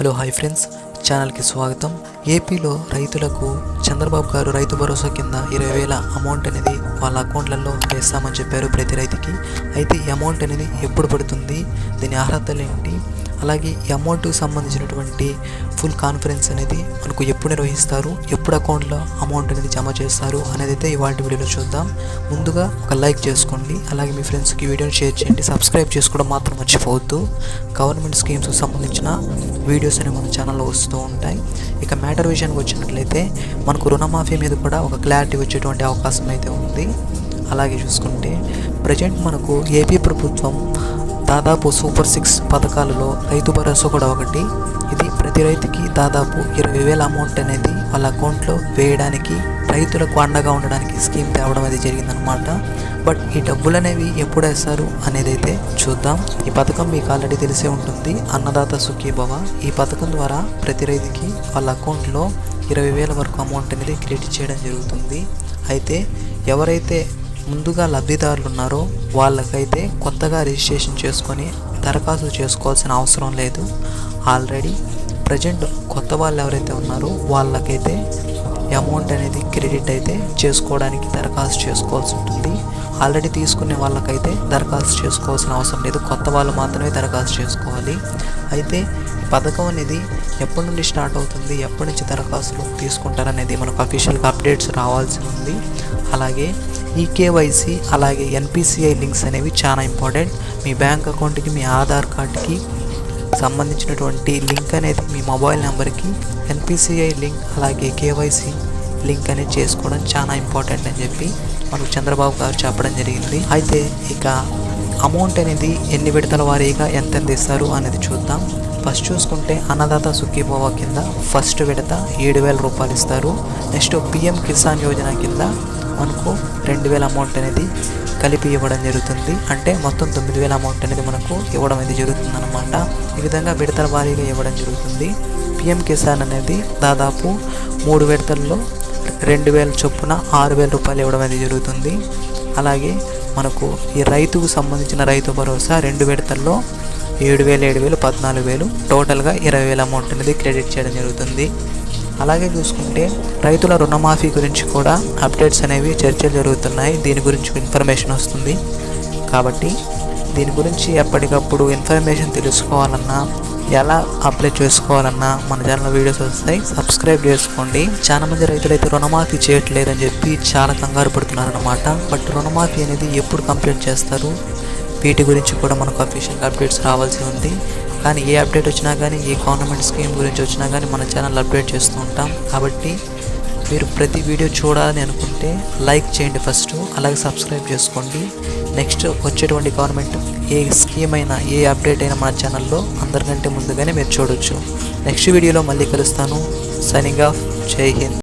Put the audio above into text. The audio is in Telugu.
Hello hi friends. ఛానల్కి స్వాగతం. ఏపీలో రైతులకు చంద్రబాబు గారు రైతు భరోసా కింద ఇరవై వేల అమౌంట్ అనేది వాళ్ళ అకౌంట్లలో వేస్తామని చెప్పారు ప్రతి రైతుకి. అయితే ఈ అమౌంట్ అనేది ఎప్పుడు పడుతుంది? దీని అర్హతలు ఏంటి? అలాగే ఈ అమౌంట్కి సంబంధించినటువంటి ఫుల్ కాన్ఫరెన్స్ అనేది మనకు ఎప్పుడు నిర్వహిస్తారు ఎప్పుడు అకౌంట్లో అమౌంట్ అనేది జమ చేస్తారు అనేది అయితే ఇవాళ వీడియోలో చూద్దాం. ముందుగా ఒక లైక్ చేసుకోండి అలాగే మీ ఫ్రెండ్స్కి వీడియోని షేర్ చేయండి. సబ్స్క్రైబ్ చేసుకోవడం మాత్రం మర్చిపోవద్దు. గవర్నమెంట్ స్కీమ్స్కి సంబంధించిన వీడియోస్ అనేవి మన ఛానల్లో వస్తూ ఉంటాయి. ఇక మ్యాటర్ విషయానికి వచ్చినట్లయితే మనకు రుణమాఫీ మీద కూడా ఒక క్లారిటీ వచ్చేటువంటి అవకాశం అయితే ఉంది. అలాగే చూసుకుంటే ప్రజెంట్ మనకు ఏపీ ప్రభుత్వం దాదాపు సూపర్ సిక్స్ పథకాలలో రైతు భరోసా కూడా ఒకటి ప్రతి రైతుకి దాదాపు ఇరవై వేల అమౌంట్ అనేది వాళ్ళ అకౌంట్లో వేయడానికి రైతులకు అండగా ఉండడానికి స్కీమ్ తేవడం అది జరిగిందనమాట బట్ ఈ డబ్బులు అనేవి ఎప్పుడు వేస్తారు అనేది అయితే చూద్దాం. ఈ పథకం మీకు ఆల్రెడీ తెలిసే ఉంటుంది. అన్నదాత సుఖీభవ. ఈ పథకం ద్వారా ప్రతి రైతుకి వాళ్ళ అకౌంట్లో ఇరవై వేల వరకు అమౌంట్ అనేది క్రెడిట్ చేయడం జరుగుతుంది. అయితే ఎవరైతే ముందుగా లబ్ధిదారులు ఉన్నారో వాళ్ళకైతే కొత్తగా రిజిస్ట్రేషన్ చేసుకొని దరఖాస్తు చేసుకోవాల్సిన అవసరం లేదు. ఆల్రెడీ ప్రజెంట్ కొత్త వాళ్ళు ఎవరైతే ఉన్నారో వాళ్ళకైతే అమౌంట్ అనేది క్రెడిట్ అయితే చేసుకోవడానికి దరఖాస్తు చేసుకోవాల్సి ఉంటుంది. ఆల్రెడీ తీసుకునే వాళ్ళకైతే దరఖాస్తు చేసుకోవాల్సిన అవసరం లేదు. కొత్త వాళ్ళు మాత్రమే దరఖాస్తు చేసుకోవాలి. అయితే పథకం అనేది ఎప్పటి నుండి స్టార్ట్ అవుతుంది? ఎప్పటి నుంచి దరఖాస్తులు తీసుకుంటారనేది మనకు అఫీషియల్గా అప్డేట్స్ రావాల్సి ఉంది. అలాగే ఈ కేవైసీ అలాగే ఎన్పిసిఐ లింక్స్ అనేవి చాలా ఇంపార్టెంట్ మీ బ్యాంక్ అకౌంట్కి మీ ఆధార్ కార్డ్కి సంబంధించినటువంటి లింక్ అనేది మీ మొబైల్ నెంబర్కి ఎన్పిసిఐ లింక్ అలాగే కేవైసీ లింక్ అనేది చేసుకోవడం చాలా ఇంపార్టెంట్ అని చెప్పి మనకు చంద్రబాబు గారు చెప్పడం జరిగింది. అయితే ఇక అమౌంట్ అనేది ఎన్ని విడతల వారీగా ఎంత ఇస్తారు అనేది చూద్దాం. ఫస్ట్ చూసుకుంటే అన్నదాత సుఖీభవ కింద ఫస్ట్ విడత ఏడు వేల రూపాయలు ఇస్తారు. నెక్స్ట్ పిఎం కిసాన్ యోజన కింద మనకు రెండు వేల అమౌంట్ అనేది కలిపి ఇవ్వడం జరుగుతుంది. అంటే మొత్తం తొమ్మిది వేల అమౌంట్ అనేది మనకు ఇవ్వడం అనేది జరుగుతుంది అనమాట ఈ విధంగా విడతల వారీగా ఇవ్వడం జరుగుతుంది. పిఎం కిసాన్ అనేది దాదాపు మూడు విడతల్లో రెండు వేల చొప్పున ఆరు వేల రూపాయలు ఇవ్వడం అనేది జరుగుతుంది. అలాగే మనకు ఈ రైతుకు సంబంధించిన రైతు భరోసా రెండు విడతల్లో ఏడు వేలు ఏడు వేలు పద్నాలుగు వేలు. టోటల్గా ఇరవై వేల అమౌంట్ అనేది క్రెడిట్ చేయడం జరుగుతుంది. అలాగే చూసుకుంటే రైతుల రుణమాఫీ గురించి కూడా అప్డేట్స్ అనేవి చర్చలు జరుగుతున్నాయి. దీని గురించి ఇన్ఫర్మేషన్ వస్తుంది. కాబట్టి దీని గురించి ఎప్పటికప్పుడు ఇన్ఫర్మేషన్ తెలుసుకోవాలన్నా ఎలా అప్లై చేసుకోవాలన్నా మన ఛానల్ వీడియోస్ వస్తాయి. సబ్స్క్రైబ్ చేసుకోండి. చాలా మంది రైతులు అయితే రుణమాఫీ చేయట్లేదని చెప్పి చాలా కంగారు పడుతున్నారు అనమాట బట్ రుణమాఫీ అనేది ఎప్పుడు కంప్లీట్ చేస్తారు? వీటి గురించి కూడా మనకు అఫీషియల్ అప్డేట్స్ రావాల్సి ఉంది. కానీ ఏ అప్డేట్ వచ్చినా కానీ ఏ గవర్నమెంట్ స్కీమ్ గురించి వచ్చినా కానీ మన ఛానల్ అప్డేట్ చేస్తూ ఉంటాం. కాబట్టి మీరు ప్రతి వీడియో చూడాలని అనుకుంటే లైక్ చేయండి ఫస్ట్ అలాగే సబ్స్క్రైబ్ చేసుకోండి. నెక్స్ట్ వచ్చేటువంటి గవర్నమెంట్ ఏ స్కీమ్ అయినా ఏ అప్డేట్ అయినా మన ఛానల్లో అందరికంటే ముందుగానే మీరు చూడొచ్చు. నెక్స్ట్ వీడియోలో మళ్ళీ కలుస్తాను. సైనింగ్ ఆఫ్ జై హింద్